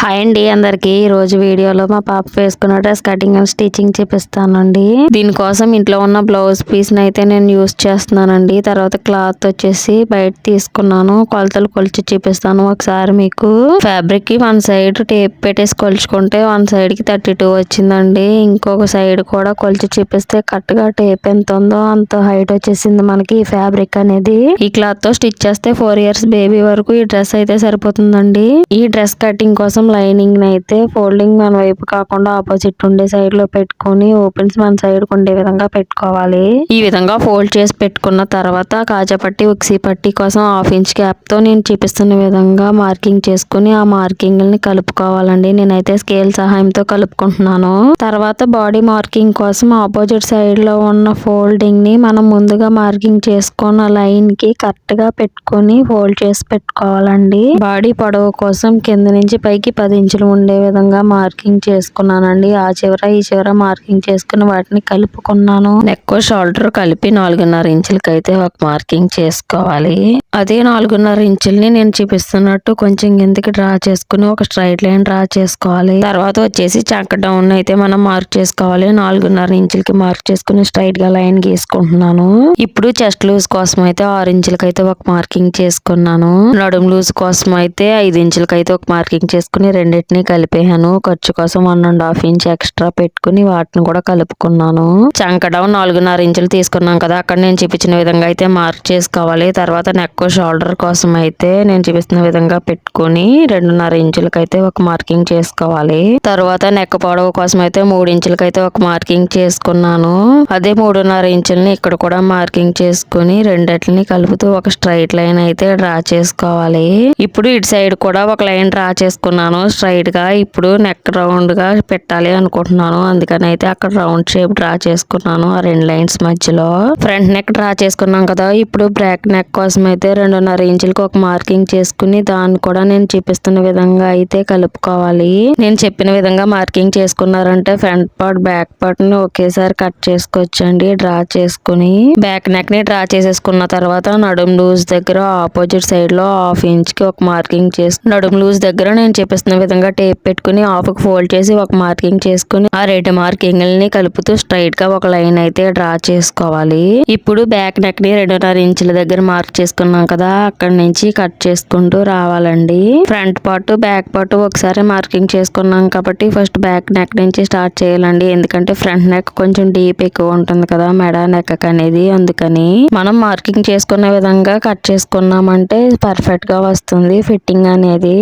Hi అండి అందరికి. ఈ రోజు వీడియోలో మా పాప వేసుకున్న డ్రెస్ కటింగ్ అండ్ స్టిచ్చింగ్ చూపిస్తానండి. దీనికోసం ఇంట్లో ఉన్న బ్లౌజ్ పీస్ అయితే నేను యూస్ చేస్తున్నానండి. తర్వాత క్లాత్ వచ్చేసి బయట తీసుకున్నాను. కొలతలు కొలిచి చూపిస్తాను ఒకసారి మీకు. ఫ్యాబ్రిక్కి వన్ సైడ్ టేప్ పెట్టేసి కొలుచుకుంటే వన్ సైడ్కి థర్టీ టూ వచ్చిందండి. ఇంకొక సైడ్ కూడా కొలిచి చూపిస్తే కరెక్ట్గా టేప్ ఎంత ఉందో అంత హైట్ వచ్చేసింది మనకి ఈ ఫ్యాబ్రిక్ అనేది. ఈ క్లాత్తో స్టిచ్ చేస్తే ఫోర్ ఇయర్స్ బేబీ వరకు ఈ డ్రెస్ అయితే సరిపోతుందండి. ఈ డ్రెస్ కటింగ్ కోసం లైనింగ్ అయితే ఫోల్డింగ్ మన వైపు కాకుండా ఆపోజిట్ ఉండే సైడ్లో పెట్టుకొని ఓపెన్స్ మన సైడ్ ఉండే విధంగా పెట్టుకోవాలి. ఈ విధంగా ఫోల్డ్ చేసి పెట్టుకున్న తర్వాత కాజాపట్టి ఉక్సీ పట్టి కోసం హాఫ్ ఇంచ్ క్యాప్తో నేను చూపిస్తున్న విధంగా మార్కింగ్ చేసుకుని ఆ మార్కింగ్ని కలుపుకోవాలండి. నేనైతే స్కేల్ సహాయంతో కలుపుకుంటున్నాను. తర్వాత బాడీ మార్కింగ్ కోసం ఆపోజిట్ సైడ్లో ఉన్న ఫోల్డింగ్ని మనం ముందుగా మార్కింగ్ చేసుకున్న లైన్కి కరెక్ట్గా పెట్టుకొని ఫోల్డ్ చేసి పెట్టుకోవాలండి. బాడీ పొడవు కోసం కింద నుంచి పైకి పది ఇంచులు ఉండే విధంగా మార్కింగ్ చేసుకున్నానండి. ఆ చివర ఈ చివర మార్కింగ్ చేసుకుని వాటిని కలుపుకున్నాను. నెక్ షోల్డర్ కలిపి నాలుగున్నర ఇంచులకి అయితే ఒక మార్కింగ్ చేసుకోవాలి. అదే నాలుగున్నర ఇంచుల్ని నేను చూపిస్తున్నట్టు కొంచెం కిందకి డ్రా చేసుకుని ఒక స్ట్రైట్ లైన్ డ్రా చేసుకోవాలి. తర్వాత వచ్చేసి చంక డౌన్ అయితే మనం మార్క్ చేసుకోవాలి. నాలుగున్నర ఇంచులకి మార్క్ చేసుకుని స్ట్రైట్గా లైన్ గీసుకుంటున్నాను. ఇప్పుడు చెస్ట్ లూజ్ కోసం అయితే ఆరు ఇంచులకి అయితే ఒక మార్కింగ్ చేసుకున్నాను. నడుము లూజ్ కోసం అయితే ఐదు ఇంచులకి అయితే ఒక మార్కింగ్ చేసుకుని రెండింటిని కలిపేహాను ఖర్చు కోసం one and half inch extra పెట్టుకుని వాటిని కూడా కలుపుకున్నాను. చంకడం నాలుగున్నర ఇంచులు తీసుకున్నాం కదా అక్కడ నేను చూపించిన విధంగా అయితే మార్క్ చేసుకోవాలి. తర్వాత నెక్ షోల్డర్ కోసం అయితే నేను చూపిస్తున్న విధంగా పెట్టుకుని రెండున్నర ఇంచులకైతే ఒక మార్కింగ్ చేసుకోవాలి. తర్వాత నెక్ పొడవు కోసం అయితే మూడు ఇంచులకైతే ఒక మార్కింగ్ చేసుకున్నాను. అదే మూడున్నర ఇంచుల్ని ఇక్కడ కూడా మార్కింగ్ చేసుకుని రెండిటిని కలుపుతూ ఒక స్ట్రైట్ లైన్ అయితే డ్రా చేసుకోవాలి. ఇప్పుడు ఇటు సైడ్ కూడా ఒక లైన్ డ్రా చేసుకున్నాను. స్ట్రైట్గా ఇప్పుడు నెక్ రౌండ్గా పెట్టాలి అనుకుంటున్నాను. అందుకని అయితే అక్కడ రౌండ్ షేప్ డ్రా చేసుకున్నాను ఆ రెండు లైన్స్ మధ్యలో. ఫ్రంట్ నెక్ డ్రా చేసుకున్నాం కదా ఇప్పుడు బ్యాక్ నెక్ కోసం అయితే రెండున్నర ఇంచులకు ఒక మార్కింగ్ చేసుకుని దాన్ని కూడా నేను చూపిస్తున్న విధంగా అయితే కలుపుకోవాలి. నేను చెప్పిన విధంగా మార్కింగ్ చేసుకున్నారంటే ఫ్రంట్ పార్ట్ బ్యాక్ పార్ట్ని ఒకేసారి కట్ చేసుకోవచ్చండి డ్రా చేసుకుని. బ్యాక్ నెక్ని డ్రా చేసేసుకున్న తర్వాత నడుం లూజ్ దగ్గర ఆపోజిట్ సైడ్లో హాఫ్ ఇంచ్కి ఒక మార్కింగ్ చేసి నడుం లూజ్ దగ్గర నేను చూపిస్తున్న విధంగా టేప్ పెట్టుకుని హాఫ్ ఫోల్డ్ చేసి ఒక మార్కింగ్ చేసుకుని ఆ రెండు మార్కింగ్లని కలుపుతూ స్ట్రైట్గా ఒక లైన్ అయితే డ్రా చేసుకోవాలి. ఇప్పుడు బ్యాక్ నెక్ని రెండున్నర ఇంచుల దగ్గర మార్క్ చేసుకున్నాం కదా అక్కడ నుంచి కట్ చేసుకుంటూ రావాలండి. ఫ్రంట్ పార్ట్ బ్యాక్ పార్ట్ ఒకసారి మార్కింగ్ చేసుకున్నాం కాబట్టి ఫస్ట్ బ్యాక్ నెక్ నుంచి స్టార్ట్ చేయాలండి. ఎందుకంటే ఫ్రంట్ నెక్ కొంచెం డీప్ ఎక్కువ ఉంటుంది కదా మెడ నెక్ అనేది. అందుకని మనం మార్కింగ్ చేసుకున్న విధంగా కట్ చేసుకున్నామంటే పర్ఫెక్ట్గా వస్తుంది ఫిట్టింగ్ అనేది.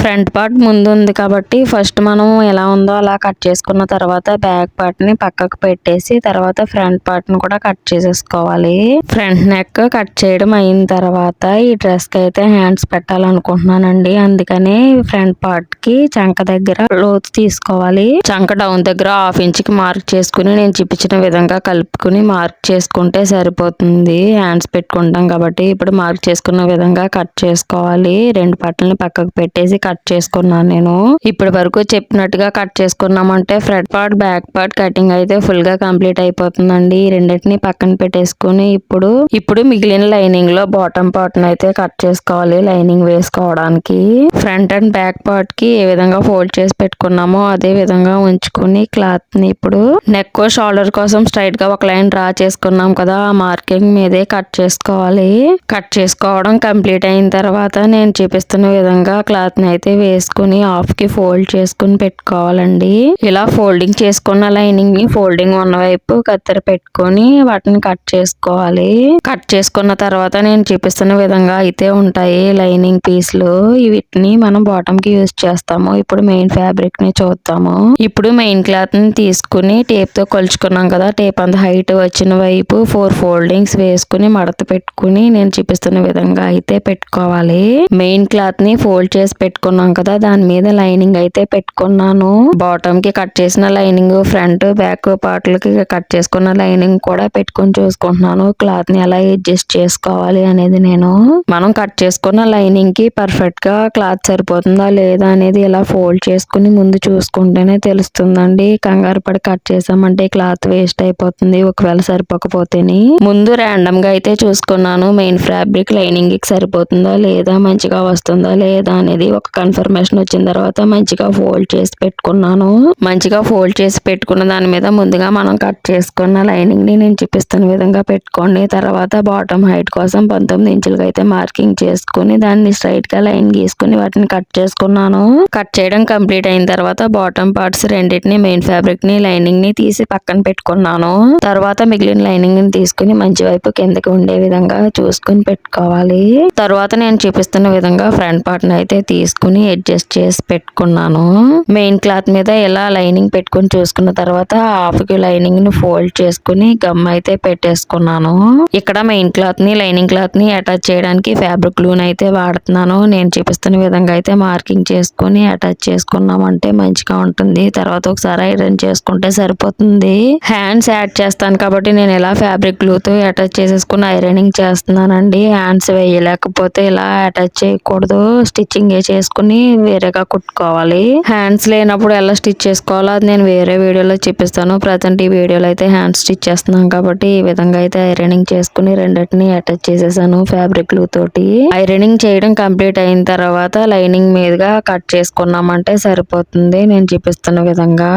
ఫ్రంట్ పార్ట్ ముందు ఉంది కాబట్టి ఫస్ట్ మనం ఎలా ఉందో అలా కట్ చేసుకున్న తర్వాత బ్యాక్ పార్ట్ని పక్కకు పెట్టేసి తర్వాత ఫ్రంట్ పార్ట్ని కూడా కట్ చేసేసుకోవాలి. ఫ్రంట్ నెక్ కట్ చేయడం అయిన తర్వాత ఈ డ్రెస్కి అయితే హ్యాండ్స్ పెట్టాలనుకుంటున్నానండి. అందుకని ఫ్రంట్ పార్ట్కి చంక దగ్గర లోతు తీసుకోవాలి. చంక డౌన్ దగ్గర హాఫ్ ఇంచ్కి మార్క్ చేసుకుని నేను చూపించిన విధంగా కలుపుకుని మార్క్ చేసుకుంటే సరిపోతుంది. హ్యాండ్స్ పెట్టుకుంటాం కాబట్టి ఇప్పుడు మార్క్ చేసుకున్న విధంగా కట్ చేసుకోవాలి. రెండు పట్టలని పక్కకు పెట్టేసి కట్ చేసుకున్నాను. నేను. ఇప్పటి వరకు చెప్పినట్టుగా కట్ చేసుకున్నామంటే front part back part cutting అయితే ఫుల్గా కంప్లీట్ అయిపోతుందండి. ఈ రెండింటిని పక్కన పెట్టేసుకుని ఇప్పుడు ఇప్పుడు మిగిలిన లైనింగ్లో బాటమ్ పార్ట్ అయితే కట్ చేసుకోవాలి లైనింగ్ వేసుకోవడానికి. ఫ్రంట్ అండ్ బ్యాక్ పార్ట్కి ఏ విధంగా ఫోల్డ్ చేసి పెట్టుకున్నామో అదే విధంగా ఉంచుకుని క్లాత్ని ఇప్పుడు నెక్ షోల్డర్ కోసం స్ట్రైట్గా ఒక లైన్ డ్రా చేసుకున్నాం కదా ఆ మార్కింగ్ మీదే కట్ చేసుకోవాలి. కట్ చేసుకోవడం కంప్లీట్ అయిన తర్వాత నేను చూపిస్తున్న విధంగా క్లాత్ని అయితే వేసుకుని హాఫ్కి ఫోల్డ్ చేసుకుని పెట్టుకోవాలండి. ఇలా ఫోల్డింగ్ చేసుకున్న లైనింగ్ని ఫోల్డింగ్ ఉన్న వైపు కత్తెర పెట్టుకొని వాటిని కట్ చేసుకోవాలి. కట్ చేసుకున్న తర్వాత నేను చూపిస్తున్న విధంగా అయితే ఉంటాయి లైనింగ్ పీస్లు వీటిని మనం బాటమ్కి యూజ్ చేస్తాము. ఇప్పుడు మెయిన్ ఫ్యాబ్రిక్ని చూద్దాము. ఇప్పుడు మెయిన్ క్లాత్ని తీసుకుని టేప్తో కొలుచుకున్నాం కదా టేప్ అంత హైట్ వచ్చిన వైపు ఫోర్ ఫోల్డింగ్స్ వేసుకుని మడత పెట్టుకుని నేను చూపిస్తున్న విధంగా అయితే పెట్టుకోవాలి. మెయిన్ క్లాత్ని ఫోల్డ్ చేసి పెట్టుకున్నాం కదా దాని మీద లైనింగ్ అయితే పెట్టుకున్నాను. బాటమ్కి కట్ చేసిన లైనింగ్ ఫ్రంట్ బ్యాక్ పార్ట్లకి కట్ చేసుకున్న లైనింగ్ కూడా పెట్టుకొని చూసుకుంటున్నాను. క్లాత్ని ఎలా అడ్జస్ట్ చేసుకోవాలి అనేది నేను. మనం కట్ చేసుకున్న లైనింగ్కి పర్ఫెక్ట్గా క్లాత్ సరిపోతుందా లేదా అనేది ఇలా ఫోల్డ్ చేసుకుని ముందు చూసుకుంటేనే తెలుస్తుందండి. కంగారు పడి కట్ చేసామంటే క్లాత్ వేస్ట్ అయిపోతుంది. ఒకవేళ సరిపోకపోతేని. ముందు ర్యాండమ్గా అయితే చూసుకున్నాను. మెయిన్ ఫ్యాబ్రిక్ లైనింగ్కి సరిపోతుందా లేదా? మంచిగా వస్తుందా లేదా అనేది ఒక కన్ఫర్మేషన్ వచ్చిన తర్వాత మంచిగా ఫోల్డ్ చేసి పెట్టుకున్నాను. మంచిగా ఫోల్డ్ చేసి పెట్టుకున్న దాని మీద ముందుగా మనం కట్ చేసుకున్న లైనింగ్ని నేను చూపిస్తున్న విధంగా పెట్టుకోండి. తర్వాత బాటమ్ హైట్ కోసం పంతొమ్మిది ఇంచులకి అయితే మార్కింగ్ చేసుకుని దాన్ని స్ట్రైట్గా లైన్ గీసుకుని వాటిని కట్ చేసుకున్నాను. కట్ చేయడం కంప్లీట్ అయిన తర్వాత బాటమ్ పార్ట్స్ రెండింటిని మెయిన్ ఫ్యాబ్రిక్ని లైనింగ్ని తీసి పక్కన పెట్టుకున్నాను. తర్వాత మిగిలిన లైనింగ్ని తీసుకుని మంచి వైపు కిందకి ఉండే విధంగా చూసుకుని పెట్టుకోవాలి. తర్వాత నేను చూపిస్తున్న విధంగా ఫ్రంట్ పార్ట్ని అయితే తీసుకుని అడ్జస్ట్ చేసి పెట్టుకున్నాను. మెయిన్ క్లాత్ మీద ఇలా లైనింగ్ పెట్టుకుని చూసుకున్న తర్వాత హాఫ్కి లైనింగ్ని ఫోల్డ్ చేసుకుని గమ్ అయితే పెట్టేసుకున్నాను. ఇక్కడ మెయిన్ క్లాత్ని లైనింగ్ క్లాత్ని అటాచ్ చేయడానికి ఫ్యాబ్రిక్ గ్లూన్ అయితే వాడుతున్నాను. నేను చూపిస్తున్న విధంగా అయితే మార్కింగ్ చేసుకుని అటాచ్ చేసుకున్నామంటే మంచిగా ఉంటుంది. తర్వాత ఒకసారి ఐరన్ చేసుకుంటే సరిపోతుంది. హ్యాండ్స్ యాడ్ చేస్తాను కాబట్టి నేను ఇలా ఫ్యాబ్రిక్ గ్లూ తో అటాచ్ చేసేసుకుని ఐరనింగ్ చేస్తున్నానండి? హ్యాండ్స్ వేయలేకపోతే ఇలా అటాచ్ చేయకూడదు? స్టిచ్చింగ్ చేసుకుని వేరేగా కుట్టుకోవాలి. హ్యాండ్స్ లేనప్పుడు ఎలా స్టిచ్ చేసుకోవాలో అది నేను వేరే వీడియోలో చూపిస్తాను. ప్రజెంట్ ఈ వీడియోలో అయితే హ్యాండ్ స్టిచ్ చేస్తున్నాం కాబట్టి ఈ విధంగా అయితే ఐరనింగ్ చేసుకుని రెండింటిని అటాచ్ చేసేసాను ఫ్యాబ్రిక్ గ్లూ తోటి. ఐరనింగ్ చేయడం కంప్లీట్ అయిన తర్వాత లైనింగ్ మీదుగా కట్ చేసుకున్నామంటే సరిపోతుంది. నేను చూపిస్తున్న విధంగా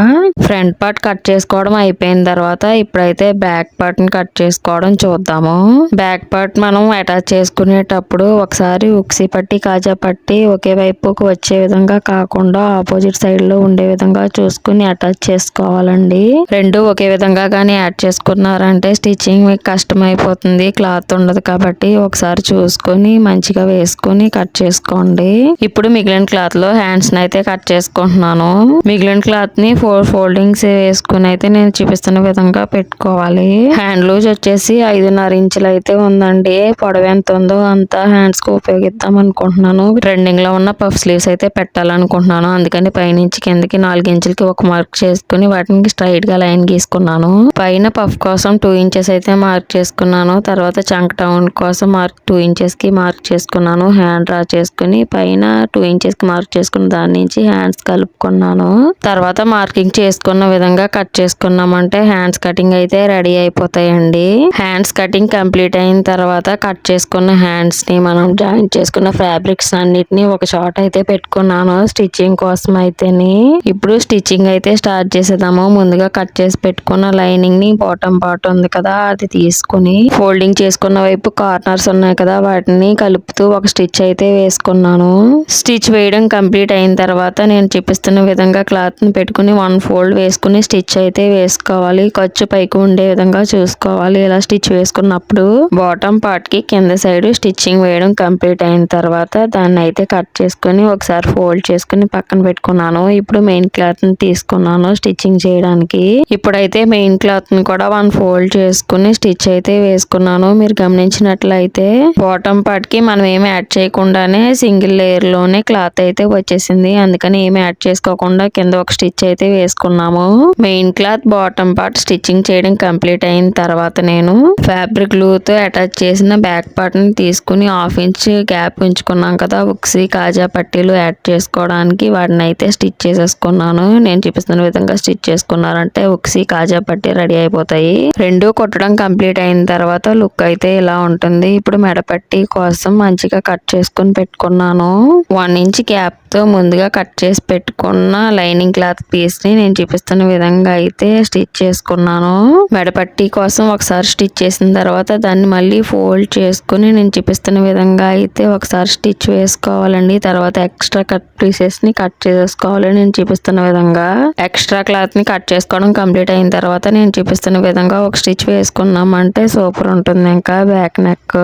ఫ్రంట్ పార్ట్ కట్ చేసుకోవడం అయిపోయిన తర్వాత ఇప్పుడైతే బ్యాక్ పార్ట్ని కట్ చేసుకోవడం చూద్దాము. బ్యాక్ పార్ట్ మనం అటాచ్ చేసుకునేటప్పుడు ఒకసారి ఉక్సి పట్టి కాజా పట్టి ఒకే వైపుకు వచ్చే విధంగా విధంగా కాకుండా ఆపోజిట్ సైడ్లో ఉండే విధంగా చూసుకుని అటాచ్ చేసుకోవాలండి. రెండు ఒకే విధంగా కానీ యాడ్ చేసుకున్నారంటే స్టిచ్చింగ్ మీకు కష్టం అయిపోతుంది క్లాత్ ఉండదు కాబట్టి ఒకసారి చూసుకొని మంచిగా వేసుకొని కట్ చేసుకోండి. ఇప్పుడు మిగిలిన క్లాత్లో హ్యాండ్స్ అయితే కట్ చేసుకుంటున్నాను. మిగిలిన క్లాత్ని ఫోర్ ఫోల్డింగ్స్ వేసుకుని అయితే నేను చూపిస్తున్న విధంగా పెట్టుకోవాలి. హ్యాండ్ లూజ్ వచ్చేసి ఐదున్నర ఇంచులు అయితే ఉందండి. పొడవు ఎంత ఉందో అంత హ్యాండ్స్కు ఉపయోగిద్దాం అనుకుంటున్నాను. ట్రెండింగ్లో ఉన్న పఫ్ స్లీవ్స్ అయితే పెట్టాలనుకుంటున్నాను. అందుకని పైనుంచి కిందకి నాలుగు ఇంచులకి ఒక మార్క్ చేసుకుని వాటిని స్ట్రైట్గా లైన్ గీసుకున్నాను. పైన పఫ్ కోసం టూ ఇంచెస్ అయితే మార్క్ చేసుకున్నాను. తర్వాత చంక్ టౌన్ కోసం మార్క్ టూ ఇంచెస్కి మార్క్ చేసుకున్నాను. హ్యాండ్ డ్రా చేసుకుని పైన టూ ఇంచెస్కి మార్క్ చేసుకున్న దాని నుంచి హ్యాండ్స్ కలుపుకున్నాను. తర్వాత మార్కింగ్ చేసుకున్న విధంగా కట్ చేసుకున్నామంటే హ్యాండ్స్ కటింగ్ అయితే రెడీ అయిపోతాయండి. హ్యాండ్స్ కటింగ్ కంప్లీట్ అయిన తర్వాత కట్ చేసుకున్న హ్యాండ్స్ని మనం జాయిన్ చేసుకున్న ఫ్యాబ్రిక్స్ అన్నిటిని ఒక షార్ట్ అయితే పెట్టుకున్నాను స్టిచ్చింగ్ కోసం అయితేని. ఇప్పుడు స్టిచ్చింగ్ అయితే స్టార్ట్ చేసేదాము ముందుగా కట్ చేసి పెట్టుకున్న లైనింగ్ని బాటమ్ పార్ట్ ఉంది కదా అది తీసుకుని ఫోల్డింగ్ చేసుకున్న వైపు కార్నర్స్ ఉన్నాయి కదా వాటిని కలుపుతూ ఒక స్టిచ్ అయితే వేసుకున్నాను. స్టిచ్ వేయడం కంప్లీట్ అయిన తర్వాత నేను చూపిస్తున్న విధంగా క్లాత్ని పెట్టుకుని వన్ ఫోల్డ్ వేసుకుని స్టిచ్ అయితే వేసుకోవాలి. ఖర్చు పైకి ఉండే విధంగా చూసుకోవాలి. ఇలా స్టిచ్ వేసుకున్నప్పుడు బాటమ్ పార్ట్కి కింద సైడ్ స్టిచ్చింగ్ వేయడం కంప్లీట్ అయిన తర్వాత దాన్ని అయితే కట్ చేసుకుని ఒకసారి ఫోల్డ్ చేసుకుని పక్కన పెట్టుకున్నాను. ఇప్పుడు మెయిన్ క్లాత్ని తీసుకున్నాను స్టిచ్చింగ్ చేయడానికి. ఇప్పుడైతే మెయిన్ క్లాత్ని కూడా వన్ ఫోల్డ్ చేసుకుని స్టిచ్ అయితే వేసుకున్నాను. మీరు గమనించినట్లయితే బాటమ్ పార్ట్కి మనం ఏమి యాడ్ చేయకుండానే సింగిల్ లేయర్లోనే క్లాత్ అయితే వచ్చేసింది. అందుకని ఏమి యాడ్ చేసుకోకుండా కింద ఒక స్టిచ్ అయితే వేసుకున్నాము. Main cloth bottom part stitching చేయడం కంప్లీట్ అయిన తర్వాత నేను ఫ్యాబ్రిక్ గ్లూ తో అటాచ్ చేసిన బ్యాక్ పార్ట్ని తీసుకుని హాఫ్ ఇంచ్ గ్యాప్ ఉంచుకున్నాం కదా. ఉక్సి కాజా పట్టీలు యాడ్ చేసుకోవడానికి వాటిని అయితే స్టిచ్ చేసేసుకున్నాను. నేను చూపిస్తున్న విధంగా స్టిచ్ చేసుకున్నారంటే ఉక్సి కాజా పట్టి రెడీ అయిపోతాయి. రెండు కొట్టడం కంప్లీట్ అయిన తర్వాత లుక్ అయితే ఇలా ఉంటుంది. ఇప్పుడు మెడపట్టి కోసం మంచిగా కట్ చేసుకుని పెట్టుకున్నాను. వన్ ఇంచ్ గ్యాప్ తో ముందుగా కట్ చేసి పెట్టుకున్న లైనింగ్ క్లాత్ పీస్ని నేను చూపిస్తున్న విధంగా అయితే స్టిచ్ చేసుకున్నాను. మెడపట్టి కోసం ఒకసారి స్టిచ్ చేసిన తర్వాత దాన్ని మళ్ళీ ఫోల్డ్ చేసుకుని నేను చూపిస్తున్న విధంగా అయితే ఒకసారి స్టిచ్ వేసుకోవాలండి. తర్వాత ఎక్స్ట్రా కట్ పీసెస్ని కట్ చేసుకోవాలి నేను చూపిస్తున్న విధంగా ఎక్స్ట్రా క్లాత్ని కట్ చేసుకోవడం కంప్లీట్ అయిన తర్వాత నేను చూపిస్తున్న విధంగా ఒక స్టిచ్ వేసుకున్నామంటే సూపర్ ఉంటుంది. ఇంకా బ్యాక్ నెక్.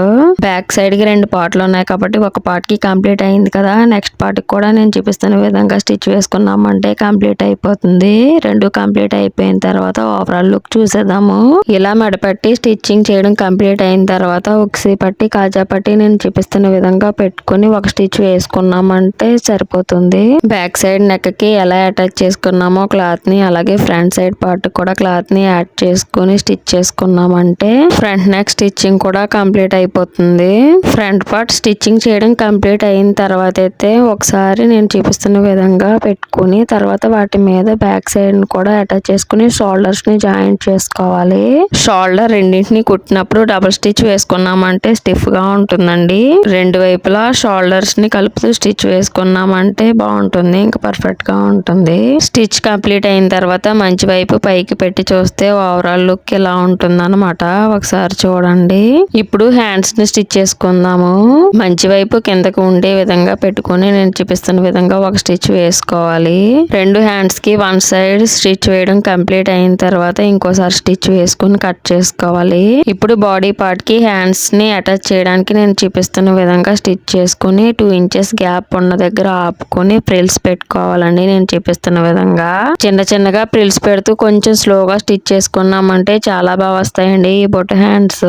బ్యాక్ సైడ్కి రెండు పార్ట్లు ఉన్నాయి కాబట్టి ఒక పార్ట్కి కంప్లీట్ అయింది కదా. నెక్స్ట్ పార్ట్కి కూడా నేను చూపిస్తున్న విధంగా స్టిచ్ వేసుకున్నామంటే కంప్లీట్ అయిపోతుంది. రెండు కంప్లీట్ అయిపోయిన తర్వాత ఓవరాల్ లుక్ చూసేద్దాము. ఇలా మెడపట్టి స్టిచ్చింగ్ చేయడం కంప్లీట్ అయిన తర్వాత ఉక్సి పట్టి కాజా పట్టి నేను చూపిస్తున్న విధంగా పెట్టుకుని ఒక స్టిచ్ వేసుకున్నామంటే సరిపోతుంది. బ్యాక్ సైడ్ నెక్కి ఎలా అటాచ్ చేసుకున్నామో క్లాత్ని అలాగే ఫ్రంట్ సైడ్ పార్ట్ కూడా క్లాత్ని యాడ్ చేసుకుని స్టిచ్ చేసుకున్నామంటే ఫ్రంట్ నెక్ స్టిచ్చింగ్ కూడా కంప్లీట్ అయిపోతుంది. ఫ్రంట్ పార్ట్ స్టిచ్చింగ్ చేయడం కంప్లీట్ అయిన తర్వాత అయితే ఒకసారి నేను చూపిస్తున్న విధంగా పెట్టుకుని తర్వాత వాటి మీద బ్యాక్ సైడ్ కూడా అటాచ్ చేసుకుని షోల్డర్స్ని జాయింట్ చేసుకోవాలి. షోల్డర్ రెండింటిని కుట్టినప్పుడు డబుల్ స్టిచ్ వేసుకున్నామంటే స్టిఫ్గా ఉంటుందండి. రెండు వైపులా షోల్డర్స్ని కలుపుతూ స్టిచ్ వేసుకున్నామంటే బాగుంటుంది ఇంకా పర్ఫెక్ట్గా ఉంటుంది. స్టిచ్ కంప్లీట్ అయిన తర్వాత మంచి వైపు పైకి పెట్టి చూస్తే ఓవరాల్ లుక్ ఇలా ఉంటుంది అనమాట ఒకసారి చూడండి. ఇప్పుడు హ్యాండ్స్ని స్టిచ్ చేసుకుందాము. మంచి వైపు కిందకు ఉండే విధంగా పెట్టుకొని నేను చూపిస్తాను చూపిస్తున్న విధంగా ఒక స్టిచ్ వేసుకోవాలి. రెండు హ్యాండ్స్కి వన్ సైడ్ స్టిచ్ వేయడం కంప్లీట్ అయిన తర్వాత ఇంకోసారి స్టిచ్ వేసుకుని కట్ చేసుకోవాలి. ఇప్పుడు బాడీ పార్ట్కి హ్యాండ్స్ని అటాచ్ చేయడానికి నేను చూపిస్తున్న విధంగా స్టిచ్ చేసుకుని టూ ఇంచెస్ గ్యాప్ ఉన్న దగ్గర ఆపుకొని ప్రిల్స్ పెట్టుకోవాలండి నేను చూపిస్తున్న విధంగా. చిన్న చిన్నగా ప్రిల్స్ పెడుతూ కొంచెం స్లోగా స్టిచ్ చేసుకున్నామంటే చాలా బాగా వస్తాయండి ఈ బొట్ట హ్యాండ్స్.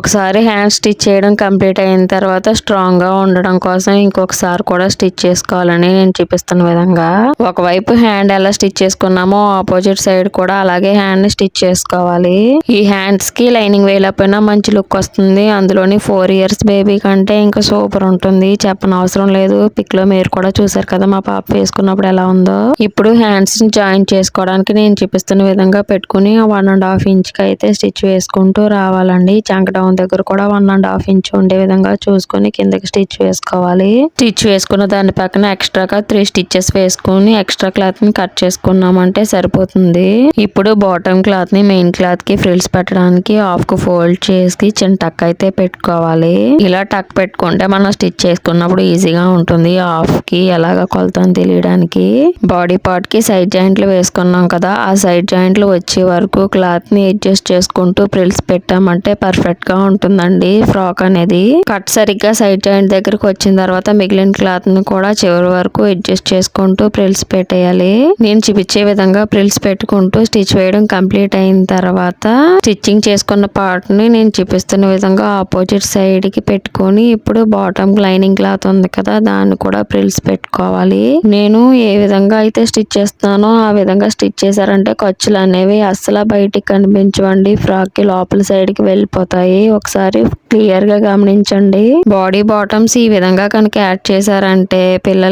ఒకసారి హ్యాండ్ స్టిచ్ చేయడం కంప్లీట్ అయిన తర్వాత స్ట్రాంగ్గా ఉండడం కోసం ఇంకొకసారి కూడా స్టిచ్ చేసుకోవాలని నేను చూపిస్తున్న విధంగా ఒకవైపు హ్యాండ్ ఎలా స్టిచ్ చేసుకున్నామో ఆపోజిట్ సైడ్ కూడా అలాగే హ్యాండ్ని స్టిచ్ చేసుకోవాలి. ఈ హ్యాండ్స్కి లైనింగ్ వేయలేకపోయినా మంచి లుక్ వస్తుంది. అందులోని ఫోర్ ఇయర్స్ బేబీ కంటే ఇంకా సూపర్ ఉంటుంది. చెప్పని అవసరం లేదు. పిక్లో మీరు కూడా చూసారు కదా మా పాప వేసుకున్నప్పుడు ఎలా ఉందో. ఇప్పుడు హ్యాండ్స్ని జాయిన్ చేసుకోవడానికి నేను చూపిస్తున్న విధంగా పెట్టుకుని వన్ అండ్ హాఫ్ ఇంచ్కి అయితే స్టిచ్ వేసుకుంటూ రావాలండి. చంక డౌన్ దగ్గర కూడా వన్ అండ్ హాఫ్ ఇంచ్ ఉండే విధంగా చూసుకొని కిందకి స్టిచ్ వేసుకోవాలి. స్టిచ్ వేసుకున్న దాని పక్కన ఎక్స్ట్రాగా త్రీ స్టిచ్చెస్ వేసుకుని ఎక్స్ట్రా క్లాత్ని కట్ చేసుకున్నామంటే సరిపోతుంది. ఇప్పుడు బాటమ్ క్లాత్ని మెయిన్ క్లాత్కి ఫ్రిల్స్ పెట్టడానికి హాఫ్కు ఫోల్డ్ చేసి చిన్న టక్ అయితే పెట్టుకోవాలి. ఇలా టక్ పెట్టుకుంటే మనం స్టిచ్ చేసుకున్నప్పుడు ఈజీగా ఉంటుంది. హాఫ్కి ఎలాగ కొలతని తెలియడానికి. బాడీ పార్ట్కి సైడ్ జాయింట్లు వేసుకున్నాం కదా ఆ సైడ్ జాయింట్లు వచ్చే వరకు క్లాత్ని అడ్జస్ట్ చేసుకుంటూ ప్రిల్స్ పెట్టామంటే పర్ఫెక్ట్గా ఉంటుందండి ఫ్రాక్ అనేది. కట్ సరిగ్గా సైడ్ జాయింట్ దగ్గరకు వచ్చిన తర్వాత మిగిలిన క్లాత్ని కూడా చివరి వరకు అడ్జస్ట్ చేసుకుంటూ ప్రిల్స్ పెట్టేయాలి. నేను చూపించే విధంగా ప్రిల్స్ పెట్టుకుంటూ స్టిచ్ వేయడం కంప్లీట్ అయిన తర్వాత స్టిచ్చింగ్ చేసుకున్న పార్ట్ని నేను చూపిస్తున్న విధంగా ఆపోజిట్ సైడ్కి పెట్టుకొని ఇప్పుడు బాటమ్ లైనింగ్ క్లాత్ ఉంది కదా దాన్ని కూడా ప్రిల్స్ పెట్టుకోవాలి. నేను ఏ విధంగా అయితే స్టిచ్ చేస్తున్నానో ఆ విధంగా స్టిచ్ చేశారంటే ఖర్చులు అనేవి అస్సలు బయటికి కనిపించవండి. ఫ్రాక్కి లోపల సైడ్కి వెళ్ళిపోతాయి. ఒకసారి క్లియర్గా గమనించండి. బాడీ బాటమ్స్ ఈ విధంగా కనుక యాడ్ చేశారంటే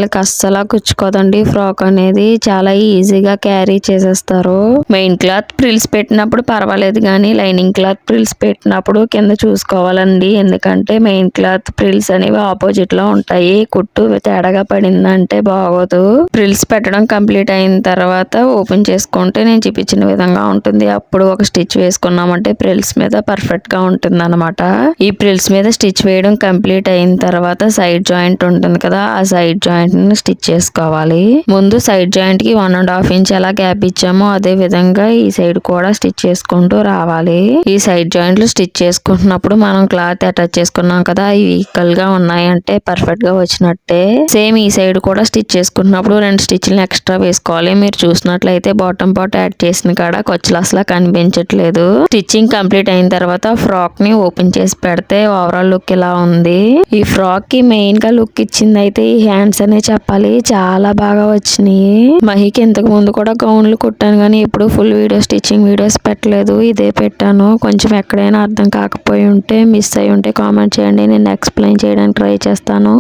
పిల్లలకి అస్సలు కుచ్చుకోదండి. ఫ్రాక్ అనేది చాలా ఈజీగా క్యారీ చేసేస్తారు. మెయిన్ క్లాత్ ప్రిల్స్ పెట్టినప్పుడు పర్వాలేదు కానీ లైనింగ్ క్లాత్ ప్రిల్స్ పెట్టినప్పుడు కింద చూసుకోవాలండి. ఎందుకంటే మెయిన్ క్లాత్ ప్రిల్స్ అనేవి ఆపోజిట్లో ఉంటాయి. కుట్టు తేడాగా పడిందంటే బాగోదు. ప్రిల్స్ పెట్టడం కంప్లీట్ అయిన తర్వాత ఓపెన్ చేసుకుంటే నేను చూపించిన విధంగా ఉంటుంది. అప్పుడు ఒక స్టిచ్ వేసుకున్నామంటే ప్రిల్స్ మీద పర్ఫెక్ట్గా ఉంటుంది అనమాట ఈ ప్రిల్స్ మీద స్టిచ్ వేయడం కంప్లీట్ అయిన తర్వాత సైడ్ జాయింట్ ఉంటుంది కదా ఆ సైడ్ జాయింట్ ని స్టిచ్ చేసుకోవాలి. ముందు సైడ్ జాయింట్కి వన్ అండ్ హాఫ్ ఇంచ్ ఎలా గ్యాప్ ఇచ్చామో అదే విధంగా ఈ సైడ్ కూడా స్టిచ్ చేసుకుంటూ రావాలి. ఈ సైడ్ జాయింట్లు స్టిచ్ చేసుకుంటున్నప్పుడు మనం క్లాత్ అటాచ్ చేసుకున్నాం కదా అవి ఈక్వల్గా ఉన్నాయంటే పర్ఫెక్ట్గా వచ్చినట్టే. సేమ్ ఈ సైడ్ కూడా స్టిచ్ చేసుకుంటున్నప్పుడు రెండు స్టిచ్లు ఎక్స్ట్రా వేసుకోవాలి. మీరు చూసినట్లయితే బాటమ్ పార్ట్ యాడ్ చేసిన కాడ కొచ్చలు అసలు కనిపించట్లేదు. స్టిచ్చింగ్ కంప్లీట్ అయిన తర్వాత ఫ్రాక్ని ఓపెన్ చేసి పెడితే ఓవరాల్ లుక్ ఇలా ఉంది. ఈ ఫ్రాక్కి మెయిన్గా లుక్ ఇచ్చింది అయితే ఈ హ్యాండ్స్ అనే చెప్పాలి. చాలా బాగా వచ్చినాయి. మహికి ఇంతకు ముందు కూడా గౌన్లు కుట్టాను కానీ ఇప్పుడు ఫుల్ వీడియో స్టిచ్చింగ్ వీడియోస్ పెట్టలేదు. ఇదే పెట్టాను. కొంచెం ఎక్కడైనా అర్థం కాకపోయి ఉంటే మిస్ అయి ఉంటే కామెంట్ చేయండి. నేను ఎక్స్ప్లెయిన్ చేయడానికి ట్రై చేస్తాను.